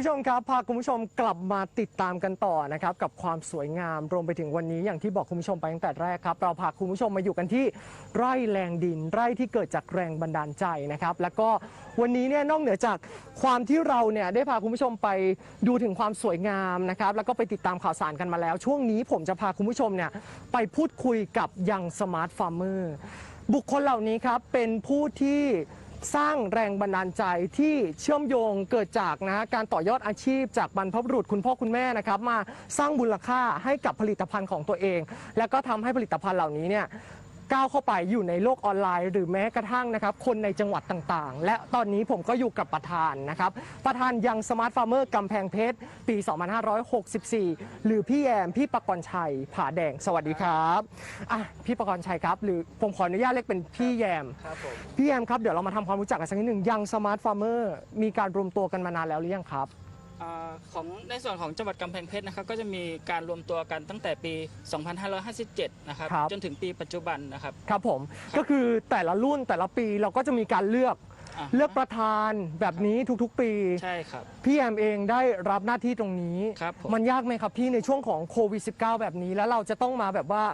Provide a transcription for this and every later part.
ผู้ชมครับพาคุณผู้ชมกลับมาติดตามกันต่อนะครับกับความสวยงามรวมไปถึงวันนี้อย่างที่บอกคุณผู้ชมไปตั้งแต่แรกครับ เราพาคุณผู้ชมมาอยู่กันที่ไร่แรงดิน ไร่ที่เกิดจากแรงบันดาลใจนะครับ แล้วก็วันนี้เนี่ยนอกเหนือจากความที่เราเนี่ยได้พาคุณผู้ชมไปดูถึงความสวยงามนะครับแล้วก็ไปติดตามข่าวสารกันมาแล้ว ช่วงนี้ผมจะพาคุณผู้ชมเนี่ยไปพูดคุยกับยังสมาร์ทฟาร์มเมอร์บุคคลเหล่านี้ครับเป็นผู้ที่ สร้างแรงบันดาลใจที่เชื่อมโยงเกิดจากนะการต่อยอดอาชีพจากบรรพบุรุษคุณพ่อคุณแม่นะครับมาสร้างมูลค่าให้กับผลิตภัณฑ์ของตัวเอง แล้วก็ทำให้ผลิตภัณฑ์เหล่านี้เนี่ย ก้าวเข้าไปอยู่ในโลกออนไลน์ หรือแม้กระทั่งนะครับคนในจังหวัดต่างๆ และตอนนี้ผมก็อยู่กับประธานนะครับประธานยังสมาร์ทฟาร์มเมอร์กำแพงเพชรปี 2564 หรือพี่แยมพี่ประกรณ์ชัยผาแดงสวัสดีครับอะพี่ประกรณ์ชัยครับ หรือผมขออนุญาตเรียกเป็นพี่แยมครับผมพี่แอมครับเดี๋ยวเรามาทำความรู้จักกันสักนิดหนึ่งยังสมาร์ทฟาร์มเมอร์มีการรวมตัวกันมานานแล้วหรือยังครับอา ของในส่วนของจังหวัดกำแพงเพชรนะครับก็จะมีการรวมตัวกันตั้งแต่ปี 2557 นะครับครับ จนถึงปีปัจจุบันนะครับ ครับผมก็คือแต่ละรุ่นแต่ละปีเราก็จะมีการเลือกอ่า เลือกประธานแบบนี้ทุกๆ ปี ใช่ครับ พี่แอมเองได้รับหน้าที่ตรงนี้ ครับผม มันยากไหมครับพี่ในช่วงของโควิด -19 แบบนี้แล้วเราจะต้องมาแบบว่า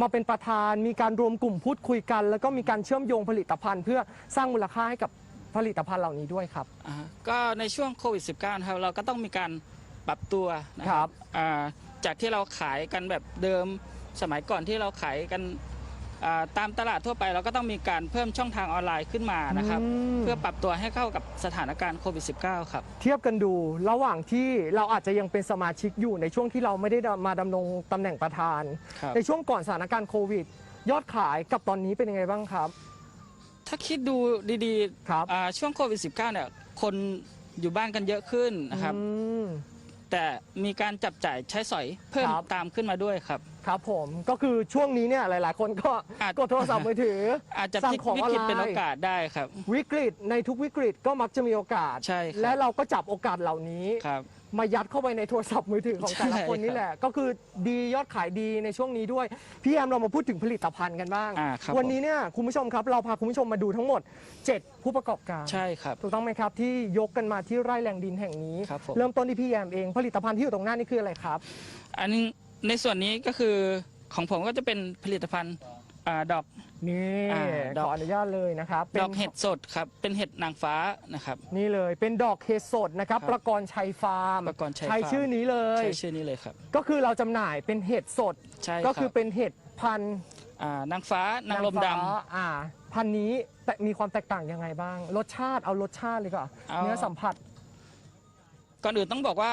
มาเป็นประธานมีการรวมกลุ่มพูดคุยกัน แล้วก็มีการเชื่อมโยงผลิตภัณฑ์ เพื่อสร้างมูลค่าให้กับ ผลิตภัณฑ์เหล่านี้ด้วยครับ อ่าก็ในช่วงโควิด -19 นะครับเราก็ต้องมีการปรับตัวนะคครัรับบอ่าจากที่เราขายกันแบบเดิมสมัยก่อนที่เราขายกันอ่าตามตลาดทั่วไป เราก็ต้องมีการเพิ่มช่องทางออนไลน์ขึ้นมานะครับ อืม เพื่อปรับตัวให้เข้ากับสถานการณ์โควิด -19 ครับ เทียบกันดูระหว่างที่เราอาจจะยังเป็นสมาชิกอยู่ในช่วงที่เราไม่ได้มาดำรงตำแหน่งประธาน ครับ ในช่วงก่อนสถานการณ์โควิด ยอดขายกับตอนนี้เป็นยังไงบ้างครับ ถ้าคิดดูดีครับ ๆอ่าช่วงโควิด -19 เนี่ยคนอยู่บ้านกันเยอะขึ้นนะครับ อืม แต่มีการจับจ่ายใช้สอยเพิ่มครับ ตามขึ้นมาด้วยครับ ครับผมก็คือช่วงนี้เนี่ยหลาย ๆ คนก็อาจ กดโทรศัพท์มือถืออาจจะสั่พงลิกของวิออนกฤตไลเป็นโอน์กาสได้ครับ วิกฤตในทุกวิกฤตก็มักจะมีโอกาส ใช่ครับ และเราก็จับโอกาสเหล่านี้ ครับ มายัดเข้าไปในโทรศัพท์มือถือของแต่ละใช่คนนี่แหละ ก็คือดียอดขายดีในช่วงนี้ด้วย พี่แอมเรามาพูดถึงผลิตภัณฑ์กันบ้าง อ่าครับ วันนี้เนี่ยคุณผู้ชมครับ เราพาคุณผู้ชมมาดูทั้งหมด 7 ผู้ประกอบการ ใช่ครับ ถูกต้องไหมครับ ที่ยกกันมาที่ไร่แรงดินแห่งนี้ ครับผม เริ่มต้นที่พี่แยมเองผลิตภัณฑ์ที่อยู่ตรงหน้านี่คืออะไรครับ อันนี้ในส่วนนี้ก็คือของผมก็จะเป็นผลิตภัณฑ์ อ่าดอก นี่อ่าดอก ขออนุญาตเลยนะครับป็นดอกเห็ดสดครับ เป็นเห็ดนางฟ้านะครับ นี่เลยเป็นดอกเห็ดสดนะครับครับประกรณ์ชัยฟาร์มประกรณ์ชัยใช้ฟาร์ม ชื่อนี้เลย ใช้ชื่อนี้เลยครับ ก็คือเราจำหน่ายเป็นเห็ดสด ใช่ก็รับคือเป็นเห็ดพันธุ์อ่านางฟ้านางลมดำ ฟ้าอ่า พันธุ์นี้แต่มีความแตกต่างยังไงบ้าง รสชาติเอารสชาติเลยก่อนเอา เนื้อสัมผัส ก่อนอื่นต้องบอกว่า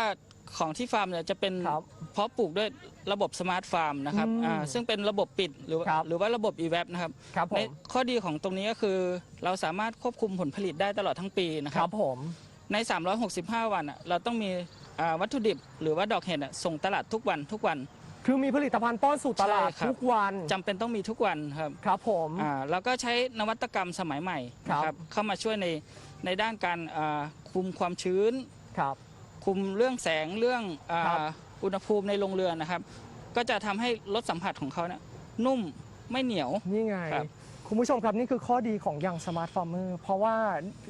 ของที่ฟาร์มเนี่ยจะเป็นครับเพาะปลูกด้วยระบบสมาร์ทฟาร์มนะครับอืมอ่าซึ่งเป็นระบบปิดหรือว่าครับหรือว่าระบบ e-web นะครับครับผในมข้อดีของตรงนี้ก็คือ เราสามารถควบคุมผลผลิตได้ตลอดทั้งปีนะคครัรับ บผม ใน 365 วันอะเราต้องมีอ่าวัตถุดิบหรือว่าดอกเห็ดอะส่งตลาดทุกวันทุกวัน คือมีผลิตภัณฑ์ป้อนสู่ตลาดใช่ครับ ทุกวันจำเป็นต้องมีทุกวันครับครับผม อ่าแล้วก็ใช้นวัตกรรมสมัยใหม่ครับนะครับ เข้ามาช่วยในในด้านการอ่าคุมความชื้น ครับ คุมเรื่องแสงเรื่องอาครับอุณหภูมิในโรงเรือนนะครับ ก็จะทำให้รสสัมผัสของเขาเนี่ยนุ่มไม่เหนียวนี่ไงครับคุณผู้ชมครับ นี่คือข้อดีของยังสมาร์ทฟาร์มเมอร์เพราะว่า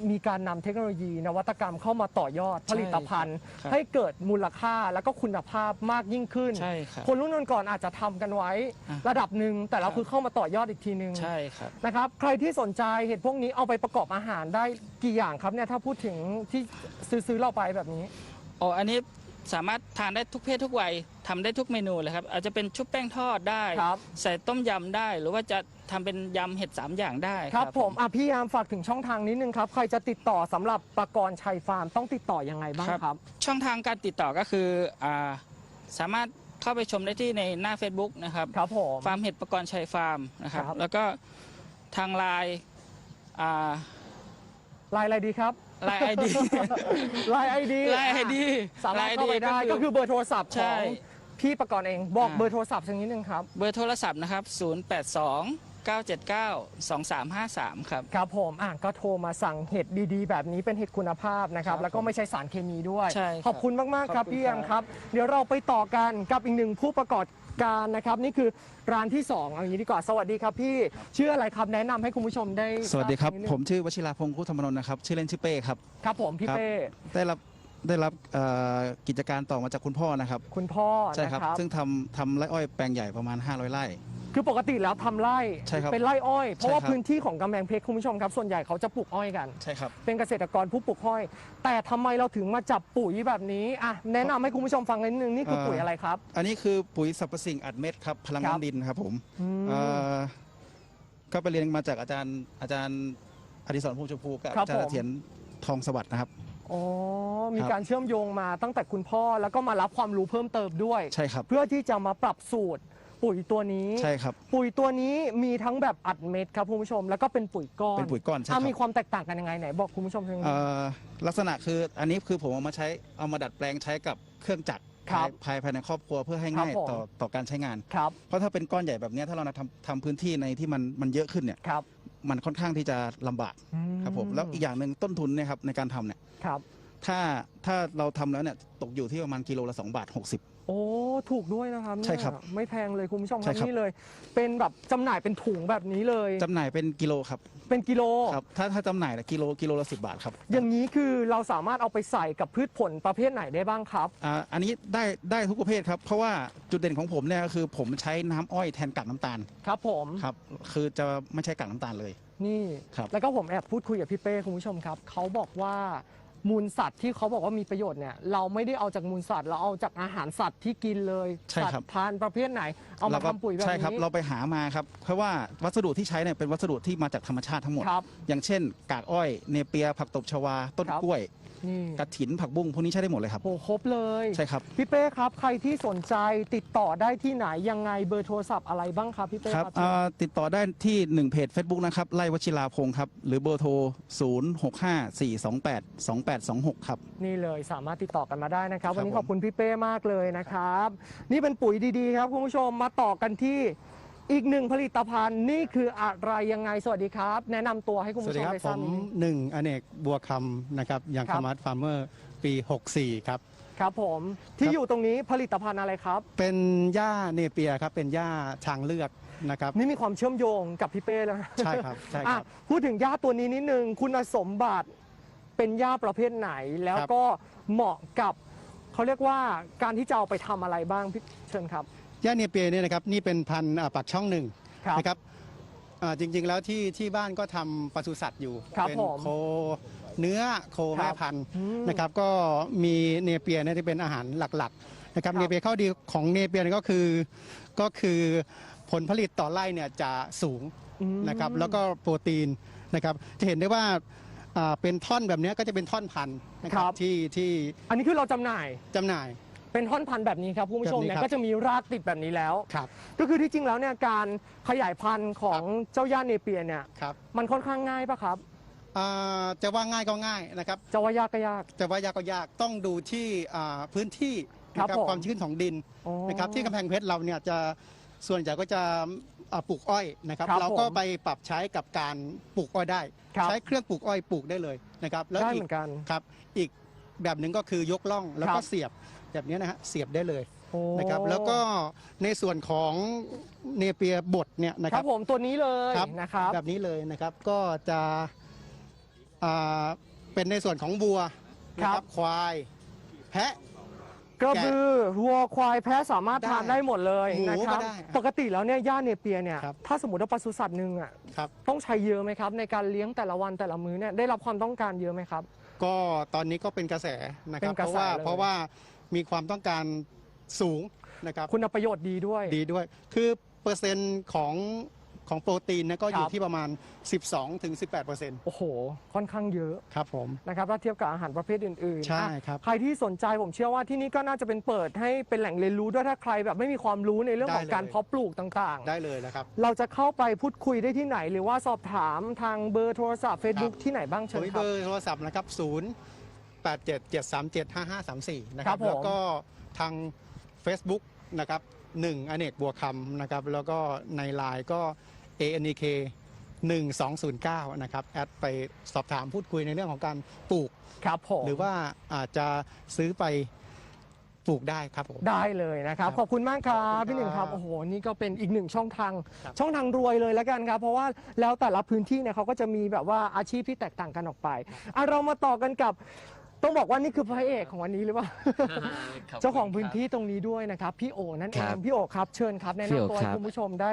มีการนำเทคโนโลยีนวัตกรรมเข้ามาต่อยอดผลิตภัณฑ์ครับให้เกิดมูลค่าแล้วก็คุณภาพมากยิ่งขึ้นใช่ครับคนรุ่นก่อนๆอาจจะทำกันไว้อะระดับหนึ่งแต่เราครับคือเข้ามาต่อยอดอีกทีหนึ่งใช่ครับนะครับใครที่สนใจเห็ดพวกนี้เอาไปประกอบอาหารได้กี่อย่างครับเนี่ยถ้าพูดถึงที่ซื้อๆเราไปแบบนี้ อ๋ออันนี้สามารถทานได้ทุกเพศทุกวัยทำได้ทุกเมนูเลยครับ อาจจะเป็นชุบแป้งทอดได้ ครับ ใส่ต้มยำได้ หรือว่าจะทำเป็นยำเห็ดสามอย่างได้ครับผมอะพี่ยามฝากถึงช่องทางนิดนึงครับ ใครจะติดต่อสำหรับประกรณ์ชัยฟาร์มต้องติดต่อยังไงบ้างครับ ช่องทางการติดต่อก็คืออาสามารถเข้าไปชมได้ที่ในหน้า Facebook นะครับ ครับผม ฟาร์มเห็ดประกรณ์ชัยฟาร์มนะครับ ครับ แล้วก็ทางไลน์อ่าไลน์อะไรดีครับ ไลน์ไอดี ไลน์ไอดีไลน์ไอดีสามารถเข้าไปได้ก็คือเบอร์โทรศัพท์ขใช่ องพี่ประกรณ์เองบอกอ่าเบอร์โทรศัพท์สักนิดนึงครับ เบอร์โทรศัพท์นะครับ 082 979 2353 ครับ ครับผมอะก็โทรมาสั่งเห็ดดีๆ แบบนี้เป็นเห็ดคุณภาพนะครับ ครับแล้วก็ไม่ใช่สารเคมีด้วย ใช่ครับขอบคุณมาก ๆ ครับขอบคุณพี่ยามครับครับ เดี๋ยวเราไปต่อกันกับอีกหนึ่งผู้ประกอบ การนะครับ นี่คือร้านที่สองเอาอย่างนี้ดีกว่าสวัสดีครับพี่ชื่ออะไรครับแนะนำให้คุณผู้ชมได้สวัสดีครับ ทานินึงผมชื่อวชิราพงศ์คุธรรมนนท์นะครับ ชื่อเล่นชื่อเป้ครับ ครับผมพี่ครับ เป้ ได้รับ ได้รับเอ่อกิจการต่อมาจากคุณพ่อนะครับคุณพ่อใช่นะคครัรับ บ ซึ่งทำทำไร่อ้อยแปลงใหญ่ประมาณ 500ไร่ คือปกติแล้วทำไร่ใช่ครับเป็นไร่อ้อย เพราะว่าใช่ครับ พื้นที่ของกำแพงเพชรคุณผู้ชมครับ ส่วนใหญ่เขาจะปลูกอ้อยกัน ใช่ครับ เป็นเกษตรกรผู้ปลูกอ้อย แต่ทำไมเราถึงมาจับปุ๋ยแบบนี้อะแนะนำให้คุณผู้ชมฟังนิดนึงนี่คือเอ่อ ปุ๋ยอะไรครับ อันนี้คือปุ๋ยสรรพสิ่งอัดเม็ดครับ พลังครับ น้ำดินครับผมอืมเอ่อก็ไปเรียนมาจากอาจารย์อาจารย์อดิศรภูมิชมพูกับครับอาจารย์ผม เถียนทองสวัสดิ์นะครับอ๋อ มีครับการเชื่อมโยงมาตั้งแต่คุณพ่อแล้วก็มารับความรู้เพิ่มเติมด้วย ใช่ครับ เพื่อที่จะมาปรับสูตรปุ๋ยตัวนี้ ใช่ครับ ปุ๋ยตัวนี้มีทั้งแบบอัดเม็ดครับคุณผู้ชม แล้วก็เป็นปุ๋ยก้อนเป็นปุ๋ยก้อนใช่คอะรับมีความแตกต่างกันยังไงไหนบอกคุณผู้ชมทางเอ่นี้อลักษณะคืออันนี้คือผมเอามาใช้เอามาดัดแปลงใช้กับเครื่องจักรครับภายภายในครอบครัวเพื่อให้ครับง่ายผมต่อต่อการใช้งานครับเพราะถ้าเป็นก้อนใหญ่แบบเนี้ยถ้าเราทำทำพื้นที่ในที่มันมันเยอะขึ้นเนี่ยครับมันค่อนข้างที่จะลำบากอืครับผมแล้วอีกอย่างหนึ่งต้นทุนเนี่ยครับในการทำเนี่ยครับ ถ้าถ้าเราทำแล้วเนี่ยตกอยู่ที่ประมาณกิโลละ2บาท60 โอ้ถูกด้วยนะครับเนี่ยใช่ครับไม่แพงเลยคุณผู้ชมคใช่รับครับ นี่เลย เป็นแบบจำหน่ายเป็นถุงแบบนี้เลย จำหน่ายเป็นกิโลครับเป็นกิโล ครับถ้าถ้าจำหน่ายละกิโลกิโลละ10 บาทครับอย่างนี้คือเราสามารถเอาไปใส่กับพืชผลประเภทไหนได้บ้างครับ อ่าอันนี้ได้ได้ทุกประเภทครับ เพราะว่าจุดเด่นของผมเนี่ยก็คือผมใช้น้ำอ้อยแทนกากน้ำตาลครับผม ครับคือจะไม่ใช่กากน้ำตาลเลย นี่ ครับ แล้วก็ผมแอบพูดคุยกับพี่เป้คุณผู้ชมครับ เขาบอกว่า มูลสัตว์ที่เขาบอกว่ามีประโยชน์เนี่ยเราไม่ได้เอาจากมูลสัตว์เราเอาจากอาหารสัตว์ที่กินเลยใช่สัตครับ ว์ทานประเภทไหน เอามาก็ทำปุ๋ยแบบใช่ครับนี้เราไปหามาครับ เพราะว่าวัสดุที่ใช้เนี่ยเป็นวัสดุที่มาจากธรรมชาติทั้งหมด ครับอย่างเช่น กากอ้อย เนเปีย ผักตบชวา ต้นครับ กล้วย นี่กระถินผักบุ้งพวกนี้ใช้ได้หมดเลยครับโหครบเลยใช่ครับ พี่เป้ครับ ใครที่สนใจติดต่อได้ที่ไหนยังไงเบอร์โทรศัพท์อะไรบ้างครับพี่เป้ครับครับเอ่อติดต่อได้ที่หนึ่งเพจ Facebook นะครับ ไล่วชิราพงศ์ครับ หรือเบอร์โทร 0 6 5 4 2 8 2 8 2 6 ครับ นี่เลยสามารถติดต่อกันมาได้นะครับครับวันนี้ผมขอบคุณพี่เป้มากเลยนะครับ นี่เป็นปุ๋ยดีๆครับคุณผู้ชมมาต่อกันที่ อีกหนึ่งผลิตภัณฑ์นี่คืออะไรยังไงสวัสดีครับ แนะนำตัวให้คุณสวัผู้สชดีมครับ ได้ผทราบมนิดนึง หนึ่งอเนกบัวคำนะครับยังครัคาบมัสฟาร์มเมอร์ปี 64 ครับ ครับผมที่ครับ อยู่ตรงนี้ผลิตภัณฑ์อะไรครับ เป็นหญ้าเนเปียครับ เป็นหญ้าทางเลือกนะครับ นี่มีความเชื่อมโยงกับพี่เป้แล้วนะใช่ครับใช่คอะรับพูดถึงหญ้าตัวนี้นิดนึงคุณสมบัติเป็นหญ้าประเภทไหน แล้วครับ ก็เหมาะกับเขาเรียกว่าการที่จะเอาไปทำอะไรบ้างพี่เชิญครับ หญ้าเนเปียเนี่ยนะครับนี่เป็นพันธุ์อ่าปากช่องหนึ่งครับนะครับอ่าจริงๆแล้วที่ที่บ้านก็ทำปศุสัตว์อยู่ ครับเป็นผมโคเนื้อโคครับแม่พันธุ์อืมนะครับก็มีเนเปียเนี่ยที่เป็นอาหารหลักๆนะครับครับ เนเปียข้อดีของเนเปียเนี่ยก็คือก็คือผลผลิตต่อไร่เนี่ยจะสูง อืม นะครับแล้วก็โปรตีนนะครับจะเห็นได้ว่าอ่าเป็นท่อนแบบเนี้ยก็จะเป็นท่อนพันธุ์นะคครัรับ บที่ที่อันนี้คือเราจำหน่ายจำหน่าย เป็นท่อนพันธุ์แบบนี้ครับคุณผู้ชมแบบนี้เนี่ยครับ ก็จะมีรากติดแบบนี้แล้ว ครับก็คือที่จริงแล้วเนี่ยการขยายพันธุ์ของเจ้าย่าเนเปียเนี่ยครับมันค่อนข้างง่ายปะครับอ่าจะว่าง่ายก็ง่ายนะครับ จะว่ายากก็ยากจะว่ายากก็ยากต้องดูที่อ่าพื้นที่ครับนะผม ความชื้นของดินอ๋อ นะครับที่กำแพงเพชรเราเนี่ยจะส่วนใหญ่ก็จะอ่าปลูกอ้อยนะครับ ครับเราก็ผมไปปรับใช้กับการปลูกอ้อยได้ ครับ ใช้เครื่องปลูกอ้อยปลูกได้เลยนะครับแล้วได้อีเหกมือนกัน ครับอีกแบบหนึ่งก็คือยกล่องแล้วคก็รับเสียบ แบบนี้นะฮะเสียบได้เลยโอ้นะครับแล้วก็ในส่วนของเนเปียบดเนี่ยนะคครัรับบผมตัวนี้เลยครับนะครับแบบนี้เลยนะครับก็จะอ่าเป็นในส่วนของวัวนะคครัรับบควายแพะกระบือวัวควายแพะสามารถได้ทานได้หมดเลยหมูนะครับก็ได้ปกติแล้วเนี่ยย่าเนเปียเนี่ยครับถ้าสมมติว่าปศุสัตว์หนึ่งอะครับต้องใช้เยอะไหมครับ ในการเลี้ยงแต่ละวันแต่ละมื้อเนี่ยได้รับความต้องการเยอะไหมครับ ก็ตอนนี้ก็เป็นกระแสนะคเป็รับนกระเพแสราะว่าเลยเพราะว่า มีความต้องการสูงนะครับคุณประโยชน์ดีด้วย ดีด้วย คือเปอร์เซ็นต์ของของโปรตีนเนะก็อคยู่รับที่ประมาณ 12-18%ถึง18เปอร์เซ็นต์โอ้โห ค่อนข้างเยอะครับผมนะครับถ้าเทียบกับอาหารประเภทอื่นๆใช่อะครับ ใครที่สนใจผมเชื่อว่าที่นี่ก็น่าจะเป็นเปิดให้เป็นแหล่งเรียนรู้ด้วยถ้าใครแบบไม่มีความรู้ในเรื่องของได้เลยการเพาะปลูกต่างได้เลยนะครับๆเราจะเข้าไปพูดคุยได้ที่ไหน หรือว่าสอบถามทางเบอร์โทรศัพท์ Facebook ที่ไหนบ้างโดเชิญยคเบรับอร์โทรศัพท์นะครับ0 8 7 7 3 7 5 5 3 4 นะคครัรับบผม แล้วก็ทาง Facebook นะครับหนึ่งอเนกบัวคำนะครับ แล้วก็ในไลน์ก็ ANEK 1209 นะครับ แอดไปสอบถามพูดคุยในเรื่องของการปลูก ครับผม หรือว่าอาจจะซื้อไปปลูกได้ครับผม ได้เลยนะครับครับขอบคุณมากครับขอบคุณพี่หนึ่งครับครับโอ้โหนี่ก็เป็นอีกหนึ่งช่องทาง ครับช่องทางรวยเลยแล้วกันครับ เพราะว่าแล้วแต่ละพื้นที่เนี่ยเขาก็จะมีแบบว่าอาชีพที่แตกต่างกันออกไปอะเรามาต่อกันกับ ต้องบอกว่านี่คือพระเอกของวันนี้หรือเปล่าขบคุณเจ้าของพื้นครับที่ตรงนี้ด้วยนะครับ พี่โอนั่นเอครังบพี่โอครับเชิญครับแนะพี่โอนำตัวครัให้บคุณผู้ชมได้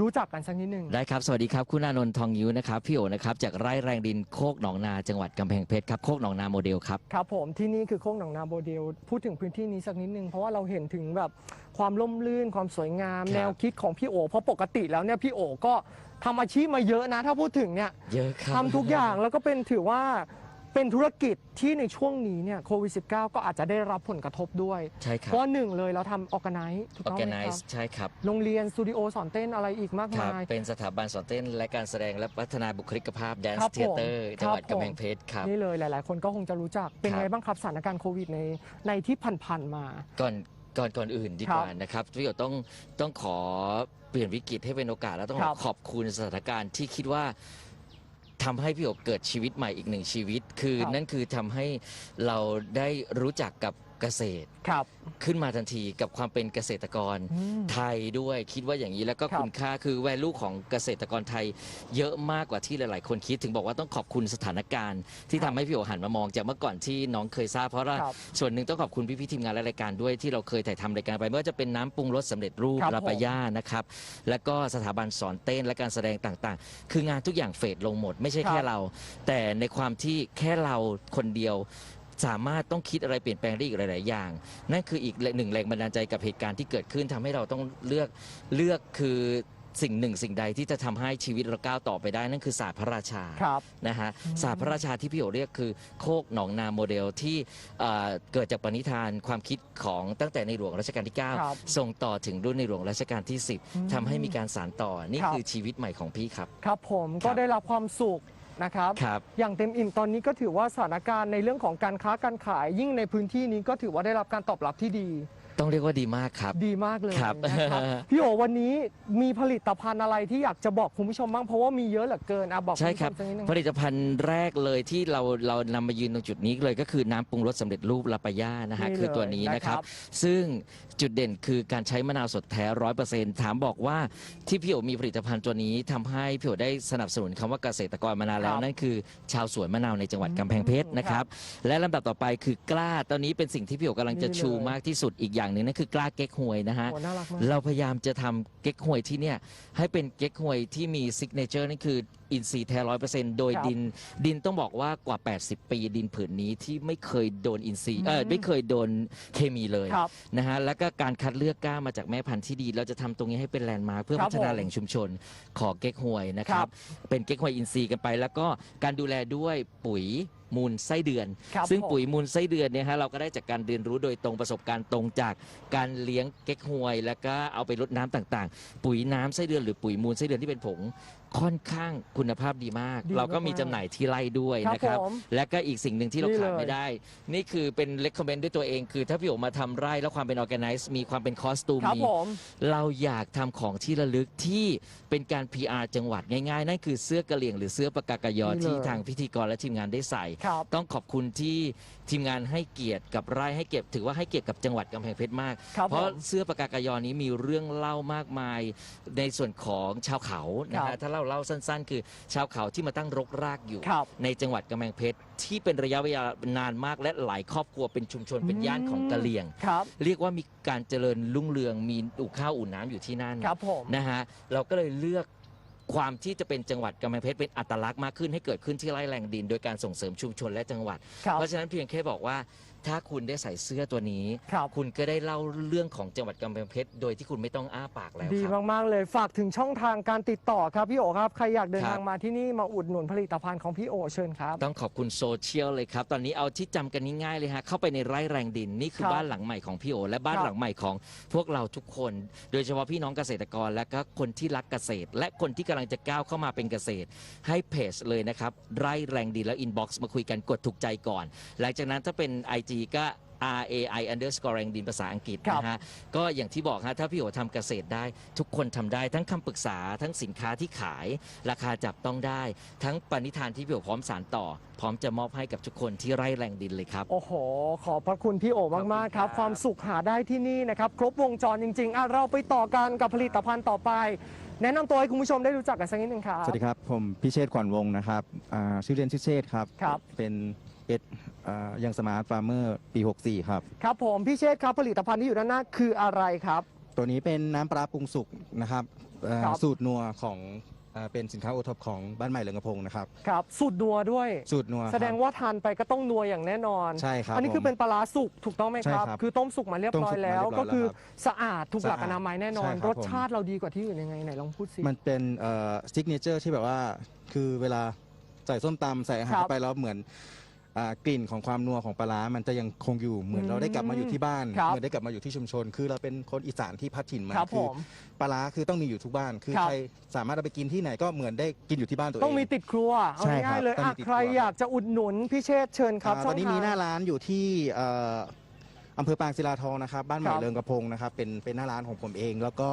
รู้จักกันสักนิดหนึ่ง ได้ครับ สวัสดีครับ คุณอานนท์ทองยิ้วนะครับ พี่โอนะครับ จากไร่แรงดินโคกหนองนา จังหวัดกำแพงเพชรครับ โคกหนองนาโมเดลครับ ครับผมที่นี่คือโค้งหนองนาโมเดล พูดถึงพื้นที่นี้สักนิดนึง เพราะว่าเราเห็นถึงแบบความล่มลื่นความสวยงาม ครับ แนวคิดของพี่โอ เพราะปกติแล้วเนี่ยพี่โอก็ทำอาชีพมาเยอะนะ ถ้าพูดถึงเนี่ยเยอะครับ ทำทุกอย่างแล้วก็เป็นถือว่า เป็นธุรกิจที่ในช่วงนี้เนี่ยโควิด -19 ก็อาจจะได้รับผลกระทบด้วย ใช่คเพรับราะว่าหนึ่งเลยเราทำออ g a ไน z e ถูกต้องไหมครับ organize ใช่ครับโรงเรียนสตูดิโอสอนเต้นอะไรอีกมากครับ มาย เป็นสถาบันสอนเต้น และการแสดงและพัฒนาบุคลิกภาพครั Dance บผม Theater จังหวัดครับผม กำแพงเพชรครับ นี่เลยหลาย ๆ คนก็คงจะรู้จักเป็นครับ ไงบ้างครับสถานการณ์โควิดในในที่ผ่านๆมา ก่อนก่อนก่อนอื่นดีครักบว่านะครับพี่โอต้องต้องขอเปลี่ยนวิกฤตให้เป็นโอกาส แล้วต้องครับขอบคุณสถานการณ์ที่คิดว่า ทำให้พี่โอเกิดชีวิตใหม่อีกหนึ่งชีวิต คือครับ นั่นคือทำให้เราได้รู้จักกับ เกษตร ครับ ขึ้นมาทันทีกับความเป็นเกษตรกรอืมไทยด้วยคิดว่าอย่างนี้แล้วก็ครับ คุณค่าคือแวลูของเกษตรกรไทย เยอะมากกว่าที่หลาย ๆ คนคิดถึงบอกว่าต้องขอบคุณสถานการณ์ ที่ครัทำบให้พี่โอหันมามองจากเมื่อก่อนที่น้องเคยทราบเพราะว่าครับส่วนหนึ่งต้องขอบคุณพี่ๆทีมงานและรายการด้วยที่เราเคยถ่ายทำรายการไปไม่ว่าจะเป็นน้ำปรุงรสสำเร็จรูปครับ ลาปาย่านะครับแล้วก็สถาบันสอนเต้นและการแสดงต่าง ๆ คืองานทุกอย่างเฟดลงหมด ไม่ใช่ครับแค่เรา แต่ในความที่แค่เราคนเดียว สามารถต้องคิดอะไรเปลี่ยนแปลงได้อีกหลาย ๆ อย่าง นั่นคืออีกหนึ่งแรงบันดาลใจกับเหตุการณ์ที่เกิดขึ้นทำให้เราต้องเลือกเลือกคือสิ่งหนึ่งสิ่งใดที่จะทำให้ชีวิตเราก้าวต่อไปได้นั่นคือศาสตร์พระราชาครับนะฮะศาสตร์พระราชาที่พี่โอเรียกคือโคกหนองนาโมเดลที่เอ่อเกิดจากปณิธานความคิดของตั้งแต่ในหลวงรัชกาลที่ครับ9ส่งต่อถึงรุ่นในหลวงรัชกาลที่อืม10ทำให้มีการสานต่อนี่ครับคือชีวิตใหม่ของพี่ครับ ครับผมคก็รับได้รับความสุข นะครับ ครับ อย่างเต็มอิ่มตอนนี้ก็ถือว่าสถานการณ์ในเรื่องของการค้าการขายยิ่งในพื้นที่นี้ก็ถือว่าได้รับการตอบรับที่ดี ต้องเรียกว่าดีมากครับ ดีมากเลยครับนะครับ พี่โอวันนี้มีผลิตภัณฑ์อะไรที่อยากจะบอกคุณผู้ชมบ้างเพราะว่ามีเยอะเหลือเกินอะบอกคุณใช่ผู้คชรับมสักนิดนึง ผลิตภัณฑ์แรกเลยที่เราเรานำมายืนตรงจุดนี้เลยก็คือน้ำปรุงรสสำเร็จรูปลาปาย่านะฮะนี่คือตัวนี้เลยนะครับนะครับซึ่งจุดเด่นคือการใช้มะนาวสดแท้ร้อยเปอร์เซ็นต์ถามบอกว่าที่พี่โอมีผลิตภัณฑ์ตัวนี้ทำให้พี่โอได้สนับสนุนคำว่าเกษตรกรมานานแล้วครับ นั่นคือ ชาวสวนมะนาวในจังหวัดกำแพงเพชรนะครับและลำดับต่อไปคือกล้าตอนนี้เป็นสิ่งที่พี่โอกำลังจะนี่เลยชูมากที่สุดอีกอย่างหนึ่งนั่นคือกล้าเก๊กฮวยนะฮะ โอ้น่ารักมาก เราพยายามจะทำเก๊กฮวยที่เนี่ยให้เป็นเก๊กฮวยที่มีซิกเนเจอร์นั่นคืออินทรีย์แท้ร้อยเปอร์เซ็นต์โดยครับดินดินต้องบอกว่ากว่า 80 ปีดินผืนนี้ที่ไม่เคยโดนอินทรีย์เอออืมไม่เคยโดนเคมีเลยครับนะฮะแล้วก็การคัดเลือกกล้ามาจากแม่พันธุ์ที่ดี เราจะทำตรงนี้ให้เป็นแลนด์มาร์คเพื่อครับพัฒนาผมแหล่งชุมชนของเก๊กฮวยนะคครัรับ บ เป็นเก๊กฮวยอินทรีย์กันไป แล้วก็การดูแลด้วยปุ๋ย มูลไส้เดือน ครับซึ่งผม ปุ๋ยมูลไส้เดือนเนี่ยฮะเราก็ได้จากการเรียนรู้โดยตรงประสบการณ์ตรงจากการเลี้ยงเก๊กฮวย แล้วก็เอาไปรดน้ำต่างๆ ปุ๋ยน้ำไส้เดือนหรือปุ๋ยมูลไส้เดือนที่เป็นผง ค่อนข้างคุณภาพดีมาก ดีเราก็มีมากๆจำหน่ายที่ไร่ด้วยครับนะครับ ผมและก็อีกสิ่งหนึ่งที่เรานี่ขาดเลย ไม่ได้ นี่คือเป็นเล c ก m เ e นด้วยตัวเอง คือถ้าพี่โอมาทำไร่แล้วความเป็นออแกไนซ์มีความเป็นคอสตูมครับมี ผม เราอยากทำของที่ระลึกที่เป็นการ PR จังหวัดง่ายๆ นั่นคือเสื้อกระเหลี่ยงหรือเสื้อปากากยอนี่เลยที่ทางพิธีกรและทีมงานได้ใส่ ครับ ต้องขอบคุณที่ทีมงานให้เกียรติกับไร่ให้เกียรติถือว่าให้เกียรติกับจังหวัดกำแพงเพชรมาก ครับเพราะผมเสื้อปากากยอนี้มีเรื่องเล่ามากมายในส่วนของชาวเขานะครัฮะบ ถ้าเล่าเล่าสั้น ๆ คือชาวเขาที่มาตั้งรกรากอยู่ ครับในจังหวัดกำแพงเพชรที่เป็นระยะเวลานานมากและหลายครอบครัวเป็นชุมชนเป็นย่านของกะเหรี่ยง ครับ เรียกว่ามีการเจริญรุ่งเรืองมีอู่ข้าวอู่น้ำอยู่ที่นั่น ครับผม นะฮะเราก็เลยเลือกความที่จะเป็นจังหวัดกำแพงเพชรเป็นอัตลักษณ์มากขึ้นให้เกิดขึ้นที่ไร่แรงดิน โดยการส่งเสริมชุมชนและจังหวัด ครับ เพราะฉะนั้นเพียงแค่บอกว่า ถ้าคุณได้ใส่เสื้อตัวนี้ ครับ คุณก็ได้เล่าเรื่องของจังหวัดกำแพงเพชรโดยที่คุณไม่ต้องอ้าปากแล้วดีครับ มากๆเลยฝากถึงช่องทางการติดต่อครับพี่โอครับใครอยากเดินครับ ทางมาที่นี่มาอุดหนุนผลิตภัณฑ์ของพี่โอเชิญครับ ต้องขอบคุณโซเชียลเลยครับ ตอนนี้เอาที่จำกันง่ายๆเลยฮะ เข้าไปในไร่แรงดิน นี่คือครับบ้านหลังใหม่ของพี่โอ และบ้านครับ หลังใหม่ของพวกเราทุกคน โดยเฉพาะพี่น้องเกษตรกร และก็คนที่รักเกษตร และคนที่กำลังจะก้าวเข้ามาเป็นเกษตร ให้เพจเลยนะครับ ไร่แรงดินแล้วอินบ็อกซ์มาคุยกันกดถูกใจก่อน หลังจากนั้นถ้าเป็น IG ก็ R A I underscore แรงดินภาษาอังกฤษครับนะฮะ ก็อย่างที่บอกฮะ ถ้าพี่โอทำเกษตรได้ ทุกคนทำได้ทั้งคำปรึกษาทั้งสินค้าที่ขาย ราคาจับต้องได้ ทั้งปณิธานที่พี่โอพร้อมสารต่อ พร้อมจะมอบให้กับทุกคนที่ไร่แรงดินเลยครับ โอ้โห ขอบพระคุณพี่โอมาก ๆ ครับขอบคุณครับความสุขหาได้ที่นี่นะครับ ครบวงจรจริงๆอะเราไปต่อกันกับผลิตภัณฑ์ต่อไป แนะนำตัวให้คุณผู้ชมได้รู้จักกันสักนิดนึงครับ สวัสดีครับ ผมพิเชษฐ์ขวัญวงศ์นะครับอ่าชื่อเล่นชื่อเชษฐ์ครับ ครับ เป็น เอ็ดยังสมาร์ทฟาร์มเมอร์ปี 64 ครับ ครับผมพี่เชษฐ์ครับผลิตภัณฑ์ที่อยู่ด้านหน้าคืออะไรครับ ตัวนี้เป็นน้ำปลาปรุงสุกนะครับเอ่อครับ สูตรนัวของเอ่อเป็นสินค้าโอท็อปของบ้านใหม่เหลืองกระพงนะครับ ครับสูตรนัวด้วย สูตรนัวครับ แสดงว่าทานไปก็ต้องนัวอย่างแน่นอน ใช่ครับอันนี้คือผมเป็นปลาร้าสุกถูกต้องไหมครับ ใช่ครับคือต้มสุกมาเรียบร้อยแล้ว ต้มสุกมาเรียบร้อยก็คือแล้วครับสะอาดถูกหลักอสะอาดนามัยแน่นอน ใช่ครับรสชาติเราดีกว่าที่อื่นยังไงไหนลองพูดสิ มันเป็นซิกเนเจอร์ที่แบบว่า คือเวลาใส่ส้มตำใส่อาหารครับ เข้าไปแล้วเหมือน อ่ากลิ่นของความนัวของปลาร้ามันจะยังคงอยู่เหมือนอืมเราได้กลับมาอยู่ที่บ้านครับเหมือนได้กลับมาอยู่ที่ชุมชน คือเราเป็นคนอีสานที่พัดถิ่นมาครับคืผอมปลาร้าคือต้องมีอยู่ทุกบ้าน คือครับ ใครสามารถเอาไปกินที่ไหนก็เหมือนได้กินอยู่ที่บ้านตัวเอง ต้องมีติดครัวเอาใช่ครับง่ายๆเลยต้องมีอะติดครัว ใครอยากจะอุดหนุนพี่เชษฐ์เชิญครับอ่าช่ตอองนนี้ทางมีหน้าร้านอยู่ที่เอ่อ อำเภอปางศิลาทองนะครับบ้านใหคม่รับ เริงกระพงนะครับเป็นเป็นหน้าร้านของผมเอง แล้วก็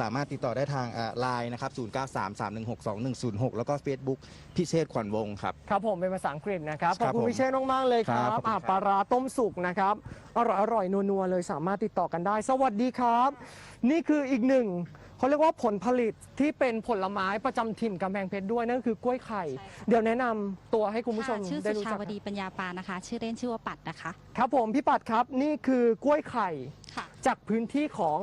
สามารถติดต่อได้ทางไลน์นะครับ0933162106 แล้วก็ Facebook พิเชษฐ์ขวัญวงศ์ครับ ครับผมเป็นภาษาอังกฤษนะครับขอบครับคุณผมพี่เชษฐ์มากๆเลยคครัรับบขอบคุณอะครับปลาร้าต้มสุกนะครับอร่อยอร่อยนัวๆเลยสามารถติดต่อกันได้ สวัสดีครับ นี่คืออีกหนึ่ง เขาเรียกว่าผลผลิตที่เป็นผลไม้ประจำถิ่นกำแพงเพชรด้วยนั่นคือกล้วยไข่ ใช่ค่ะ เดี๋ยวแนะนำตัวให้คุณผู้ชมค่ะชื่อได้สุรู้ชาจักวดีปัญญาปานะคะ ชื่อเล่นชื่อว่าปัดนะคะครับผมพี่ปัดครับนี่คือกล้วยไข่ค่ะจากพื้นที่ของ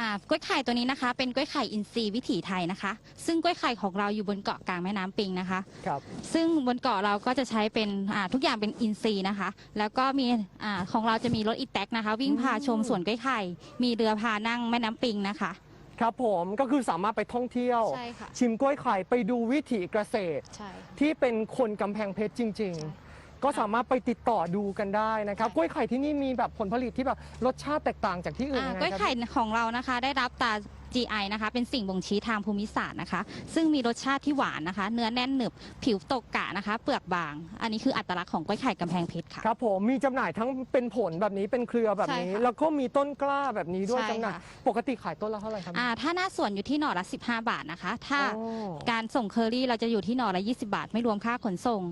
อ่ากล้วยไข่ตัวนี้นะคะ เป็นกล้วยไข่อินทรีย์วิถีไทยนะคะ ซึ่งกล้วยไข่ของเราอยู่บนเกาะกลางแม่น้ำปิงนะคะ ครับ ซึ่งบนเกาะเราก็จะใช้เป็นอ่าทุกอย่างเป็นอินทรีย์นะคะ แล้วก็มีอ่าของเราจะมีรถอีแท็กนะคะ วิ่งพาชมสวนกล้วยไข่ มีเรือพานั่งแม่น้ำปิงนะคะ ครับผมก็คือสามารถไปท่องเที่ยว ใช่ค่ะ ชิมกล้วยไข่ไปดูวิถีเกษตร ใช่ ที่เป็นคนกำแพงเพชรจริงๆก็สามารถไปติดต่อดูกันได้นะครับใช่กล้วยไข่ที่นี่มีแบบผลผลิตที่แบบรสชาติแตกต่างจากที่อื่นอ่ายังไงกล้วยครับไข่ของเรานะคะ ได้รับตรา GI นะคะ เป็นสิ่งบ่งชี้ทางภูมิศาสตร์นะคะ ซึ่งมีรสชาติที่หวานนะคะ เนื้อแน่นหนึบ ผิวตกกะนะคะ เปลือกบาง อันนี้คืออัตลักษณ์ของกล้วยไข่กำแพงเพชรค่ะ ครับผมมีจำหน่ายทั้งเป็นผลแบบนี้เป็นเครือแบบนี้ ใช่ค่ะแล้วก็มีต้นกล้าแบบนี้ด้วยใช่จำหน่าย ค่ะ ปกติขายต้นละเท่าไหร่ครับ อ่าถ้าหน้าสวนอยู่ที่หน่อละ 15 บาทนะคะ ถ้าโอ้ การส่งเคอรี่เราจะอยู่ที่หน่อละ 20 บาท ไม่รวมค่าขนส่ง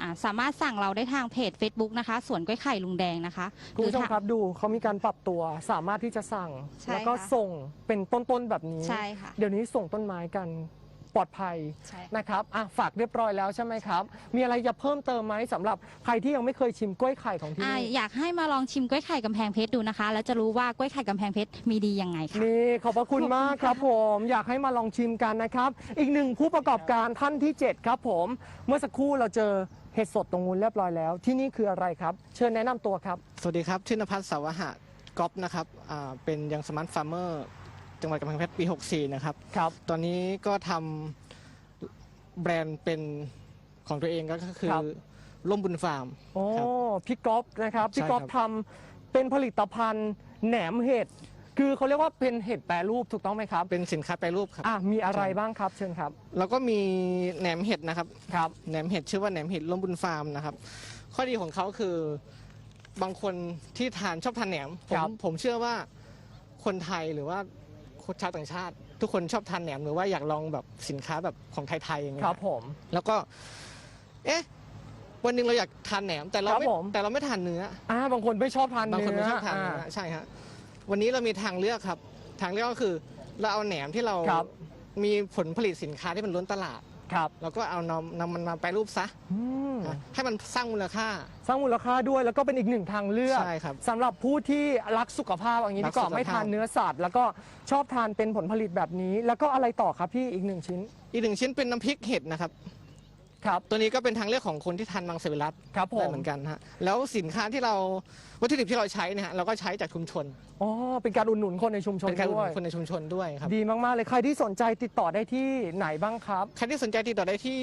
อ่าสามารถสั่งเราได้ทางเพจ Facebook นะคะสวนกล้วยไข่ลุงแดงนะคะคุณผู้ชมทางครับดูเขามีการปรับตัวสามารถที่จะสั่ง ใช่แล้วก็ค่ะ ส่งเป็นต้นๆแบบนี้ใช่ค่ะ เดี๋ยวนี้ส่งต้นไม้กันปลอดภัยใช่ นะครับอะฝากเรียบร้อยแล้วใช่ไหมครับ มีอะไรจะเพิ่มเติมไหมสำหรับใครที่ยังไม่เคยชิมกล้วยไข่ของที่อ่านี่ อยากให้มาลองชิมกล้วยไข่กำแพงเพชรดูนะคะ แล้วจะรู้ว่ากล้วยไข่กำแพงเพชรมีดียังไงค่ะ นี่ขอบพระคุณมากครับผมอยากให้มาลองชิมกันนะครับ อีกหนึ่งผู้ประกอบการท่านที่ 7 ครับผม เมื่อสักครู่เราเจอ เห็ดสดตรงนู้นเรียบร้อยแล้ว ที่นี่คืออะไรครับ เชิญแนะนำตัวครับ สวัสดีครับ ชื่อนภัสสาวหะก๊อฟนะครับอ่าเป็นยังสมาร์ทฟาร์มเมอร์จังหวัดกำแพงเพชรปี 64 นะครับ ครับ ตอนนี้ก็ทำแบรนด์เป็นของตัวเองก็คือครับ ร่มบุญฟาร์ม โอ้ครับพี่ก๊อฟนะครับ พี่ใช่ก๊อฟครับ ทำเป็นผลิตภัณฑ์แหนมเห็ด คือเขาเรียกว่าเป็นเห็ดแปรรูปถูกต้องไหมครับเป็นสินค้าแปรรูปครับอะมีอะไรใช่บ้างครับเชิญครับแล้วก็มีแหนมเห็ดนะครับครับแหนมเห็ดชื่อว่าแหนมเห็ดร่มบุญฟาร์มนะครับ ข้อดีของเขาคือบางคนที่ทานชอบทานแหนมผครัมบผมเชื่อว่าคนไทยหรือว่าคนชาวต่างชาติ ทุกคนชอบทานแหนมหรือว่าอยากลองแบบสินค้าแบบของไทยๆอย่างเงี้คยรับผมแล้วก็ เอ๊ะวันหนึ่งเราอยากทานแหนมแต่เราครับไม่ผมแต่เราไม่ทานเนื้ออ่าบางคนไม่ชอบทานบางเนื้คนไม่ชอบทานอ่เนื้อใช่ฮะ วันนี้เรามีทางเลือกครับ ทางเลือกก็คือเราเอาแหนมที่เราครับ มีผลผลิตสินค้าที่มันล้นตลาด ครับเราก็เอานำนำมันมาแปรรูปซะอืมนะให้มันสร้างมูลค่า สร้างมูลค่าด้วยแล้วก็เป็นอีกหนึ่งทางเลือกใช่ครับสำหรับผู้ที่รักสุขภาพอย่างนี้รัดีกกว่าสุขภาพ ไม่ทานเนื้อสัตว์ แล้วก็ชอบทานเป็นผลผลิตแบบนี้ แล้วก็อะไรต่อครับพี่อีกหนึ่งชิ้น อีกหนึ่งชิ้นเป็นน้ำพริกเห็ดนะครับ ครับ ตัวนี้ก็เป็นทางเลือกของคนที่ทานมังสวิรัตครับผได้มเหมือนกันฮะแล้วสินค้าที่เราวัตถุดิบที่เราใช้เนี่ยฮะเราก็ใช้จากชุมชนอ๋อเป็นการอุดหนุนคนในชุมชนเป็นการอุดหด้นุวยนคนในชุมชนด้วยครับดีมาก ๆ เลยใครที่สนใจติดต่อได้ที่ไหนบ้างครับ ใครที่สนใจติดต่อได้ที่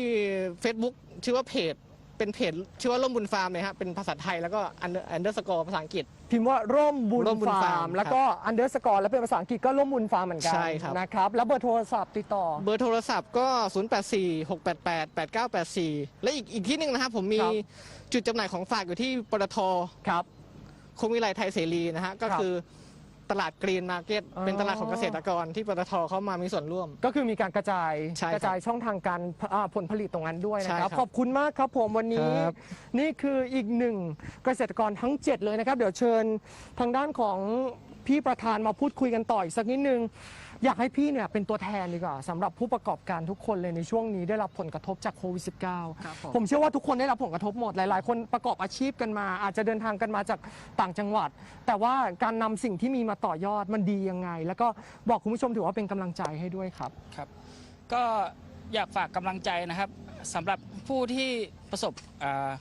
Facebook ชื่อว่าเพจ เป็นเพจชื่อว่าร่มบุญฟาร์มเลยฮะเป็นภาษาไทยแล้วก็อันเดอร์สกอร์ภาษาอังกฤษ พิมพ์ว่าร่มบุญร่มบุญฟาฟาร์ร์มมแล้วก็อันเดอร์สกอร์แล้วเป็นภาษาอังกฤษก็ร่มบุญฟาร์มเหมือนกันใช่ครับ นะครับ แล้วเบอร์โทรศัพท์ติดต่อ เบอร์โทรศัพท์ก็ 0846888984 และอีกอีกที่หนึ่งนะครับผมมีครับ จุดจำหน่ายของฝากอยู่ที่ปตทครับ คงวิไลไทยเสรีนะฮะก็ครับ คือ ตลาดกรีนมาร์เก็ตอ๋อ เป็นตลาดของเกษตรกรที่ปตทเข้ามามีส่วนร่วม ก็คือมีการกระจายใช่ครับกระจายช่องทางการอ่าผลผลิตตรงนั้นด้วยนะครับใช่ครับขอบคุณมากครับผมวันนี้ ครับ นี่คืออีกหนึ่งเกษตรกรทั้ง 7 เลยนะครับ เดี๋ยวเชิญทางด้านของพี่ประธานมาพูดคุยกันต่ออีกสักนิดนึง อยากให้พี่เนี่ยเป็นตัวแทนดีกว่าสำหรับผู้ประกอบการทุกคนเลยในช่วงนี้ได้รับผลกระทบจากโควิด -19 ครับผมผมเชื่อว่าทุกคนได้รับผลกระทบหมดหลาย ๆ คนประกอบอาชีพกันมา อาจจะเดินทางกันมาจากต่างจังหวัด แต่ว่าการนำสิ่งที่มีมาต่อยอดมันดียังไง แล้วก็บอกคุณผู้ชมถือว่าเป็นกำลังใจให้ด้วยครับ ครับก็อยากฝากกำลังใจนะครับสำหรับผู้ที่ประสบอ่า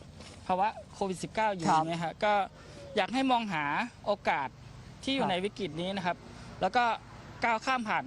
ภาวะโควิด -19 อยู่ครับ เนี่ยฮะก็อยากให้มองหาโอกาสที่อคยู่รับในวิกฤตนี้นะครับ แล้วก็ ก้าวข้ามผ่าน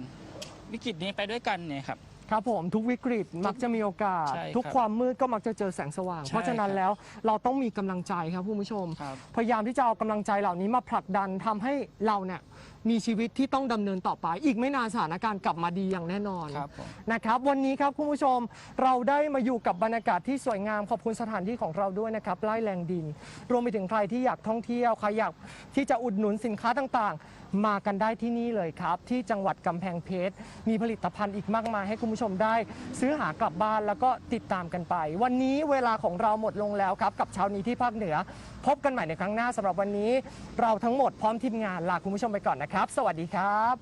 วิกฤตนี้ไปด้วยกันเนี่ยครับ ครับผมทุกวิกฤตมักจะมีโอกาส ใช่ครับทุกความมืดก็มักจะเจอแสงสว่าง ใช่เพราะฉะนั้นครับแล้วเราต้องมีกำลังใจครับคุณผู้ชม ครับพยายามที่จะเอากำลังใจเหล่านี้มาผลักดันทำให้เราเนี่ย มีชีวิตที่ต้องดำเนินต่อไป อีกไม่นานสถานการณ์กลับมาดีอย่างแน่นอนครับผม นะครับวันนี้ครับคุณผู้ชมเราได้มาอยู่กับบรรยากาศที่สวยงามขอบคุณสถานที่ของเราด้วยนะครับไล่แรงดิน รวมไปถึงใครที่อยากท่องเที่ยวใครอยากที่จะอุดหนุนสินค้าต่างๆ มากันได้ที่นี่เลยครับ ที่จังหวัดกำแพงเพชรมีผลิตภัณฑ์อีกมากมายให้คุณผู้ชมได้ ซื้อหากลับบ้านแล้วก็ติดตามกันไป วันนี้เวลาของเราหมดลงแล้วครับกับเช้านี้ที่ภาคเหนือ พบกันใหม่ในครั้งหน้าสำหรับวันนี้ เราทั้งหมดพร้อมทีมงานลาคุณผู้ชมไปก่อนนะครับ สวัสดีครับ